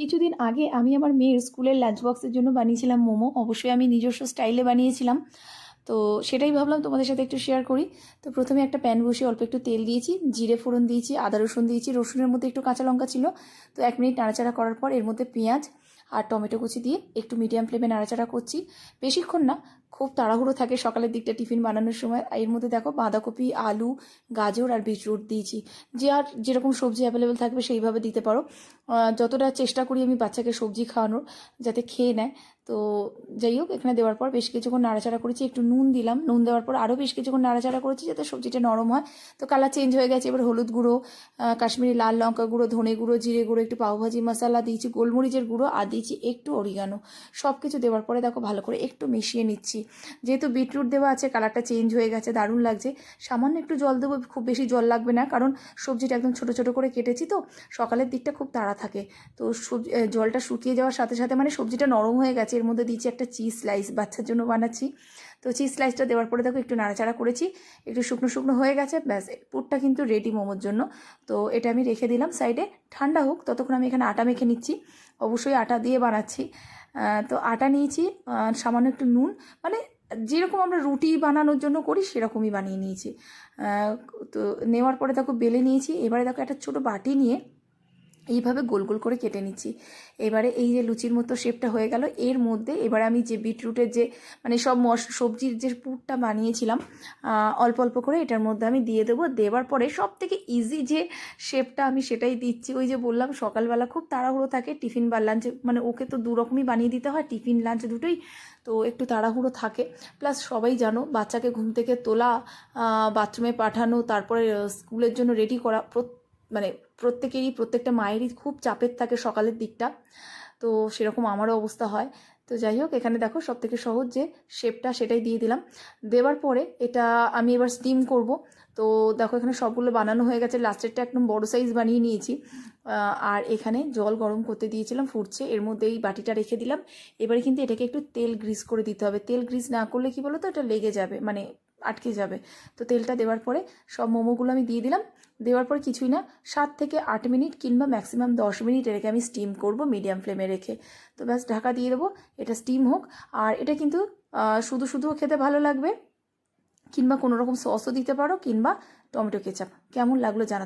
কিছুদিন আগে আমি আমার মেয়ের স্কুলের লাঞ্চ বক্সের জন্য বানিয়েছিলাম মোমো। অবশ্যই আমি নিজস্ব স্টাইলে বানিয়েছিলাম। তো সেটাই ভাবলাম তোমাদের সাথে একটু শেয়ার করি। তো প্রথমে একটা প্যান বসিয়ে অল্প একটু তেল দিয়েছি, জিরে ফোড়ন দিয়েছি, আদা রসুন দিয়েছি, রসুনের মধ্যে একটু কাঁচা লঙ্কা ছিল। তো এক মিনিট নাড়াচাড়া করার পর এর মধ্যে পেঁয়াজ আর টমেটো কুচি দিয়ে একটু মিডিয়াম ফ্লেমে নাড়াচাড়া করছি। বেশিক্ষণ না খুব তাড়াহুড়ো থাকে সকালের দিকটা টিফিন বানানোর সময়। এর মধ্যে দেখো বাঁধাকপি, আলু, গাজর আর বিটরুট দিয়েছি। যে আর যেরকম সবজি অ্যাভেলেবেল থাকবে সেইভাবে দিতে পারো। যতটা চেষ্টা করি আমি বাচ্চাকে সবজি খাওয়ানোর যাতে খেয়ে নেয়। তো যাই হোক, এখানে দেওয়ার পর বেশ কিছুক্ষণ নাড়াচাড়া করেছি। একটু নুন দিলাম। নুন দেওয়ার পর আরও বেশ কিছুক্ষণ নাড়াচাড়া করেছি যাতে সবজিটা নরম হয়। তো কালার চেঞ্জ হয়ে গেছে। এবার হলুদ গুঁড়ো কাশ্মীরি লাল লঙ্কা গুঁড়ো, ধনে গুঁড়ো, জিরে গুঁড়ো, একটু পাওভাজি মশলা দিয়েছি, গোলমরিচের গুঁড়ো আর দিয়েছি একটু অরিগানো সব কিছু দেওয়ার পরে দেখো ভালো করে একটু মিশিয়ে নিচ্ছি। যেহেতু বিটরুট দেওয়া আছে, কালারটা চেঞ্জ হয়ে গেছে, দারুণ লাগছে। সামান্য একটু জল দেবো, খুব বেশি জল লাগবে না, কারণ সবজিটা একদম ছোট ছোট করে কেটেছি তো, সকালের দিকটা খুব তাড়া থাকে। তো সবজি জলটা শুকিয়ে যাওয়ার সাথে সাথে মানে সবজিটা নরম হয়ে গেছে, এর মধ্যে দিয়েছি একটা চিজ স্লাইস বাচ্চার জন্য বানাচ্ছি। তো চিজ স্লাইসটা দেওয়ার পরে দেখো একটু নাড়াচাড়া করেছি, একটু শুকনো শুকনো হয়ে গেছে, ব্যাস পুরটা কিন্তু রেডি মোমোর জন্য। তো এটা আমি রেখে দিলাম সাইডে ঠান্ডা হোক, ততক্ষণ আমি এখানে আটা মেখে নিচ্ছি, অবশ্যই আটা দিয়ে বানাচ্ছি। তো আটা নিয়েছি সামান্য একটু নুন মানে যেরকম আমরা রুটি বানানোর জন্য করি, সেরকমই বানিয়ে নিয়েছি। তো নেওয়ার পরে দেখো বেলে নিয়েছি, এবারে দেখো একটা ছোটো বাটি নিয়ে এইভাবে গোল গোল করে কেটে নিচ্ছি। এবারে এই যে লুচির মতো শেপটা হয়ে গেল, এর মধ্যে এবারে আমি যে বিটরুটের যে মানে সব মশ সবজির যে পুরটা বানিয়েছিলাম অল্প অল্প করে এটার মধ্যে আমি দিয়ে দেবো। দেওয়ার পরে সব থেকে ইজি যে শেপটা আমি সেটাই দিচ্ছি। ওই যে বললাম, সকালবেলা খুব তাড়াহুড়ো থাকে টিফিন বা লাঞ্চ মানে ওকে তো দু রকমই বানিয়ে দিতে হয়, টিফিন লাঞ্চ দুটোই, তো একটু তাড়াহুড়ো থাকে। প্লাস সবাই জানো, বাচ্চাকে ঘুম থেকে তোলা বাথরুমে পাঠানো, তারপরে স্কুলের জন্য রেডি করা প্রত- মানে প্রত্যেকেরই, প্রত্যেকটা মায়েরই খুব চাপের থাকে সকালের দিকটা। তো সেরকম আমারও অবস্থা হয়। তো যাই হোক, এখানে দেখো সব থেকে সহজ যে শেপটা সেটাই দিয়ে দিলাম। দেওয়ার পরে এটা আমি এবার স্টিম করব। তো দেখো এখানে সবগুলো বানানো হয়ে গেছে। লাস্টেরটা একদম বড় সাইজ বানিয়ে নিয়েছি। আর এখানে জল গরম করতে দিয়েছিলাম, ফুটছে। এর মধ্যে এই বাটিটা রেখে দিলাম। এবারে কিন্তু এটাকে একটু তেল গ্রিস করে দিতে হবে। তেল গ্রিস না করলে কি বলো তো এটা লেগে যাবে। মানে আটকে যাবে। তো তেলটা দেওয়ার পরে সব মোমোগুলো আমি দিয়ে দিলাম। দেওয়ার পর কিছুই না, সাত থেকে আট মিনিট কিংবা ম্যাক্সিমাম দশ মিনিট এটাকে আমি স্টিম করব মিডিয়াম ফ্লেমে রেখে। তো ব্যাস, ঢাকা দিয়ে দেবো, এটা স্টিম হোক। আর এটা কিন্তু শুধু শুধুও খেতে ভালো লাগবে। কিংবা কোনো রকম সসও দিতে পারো কিংবা টমেটো কেচাপ কেমন লাগল জানা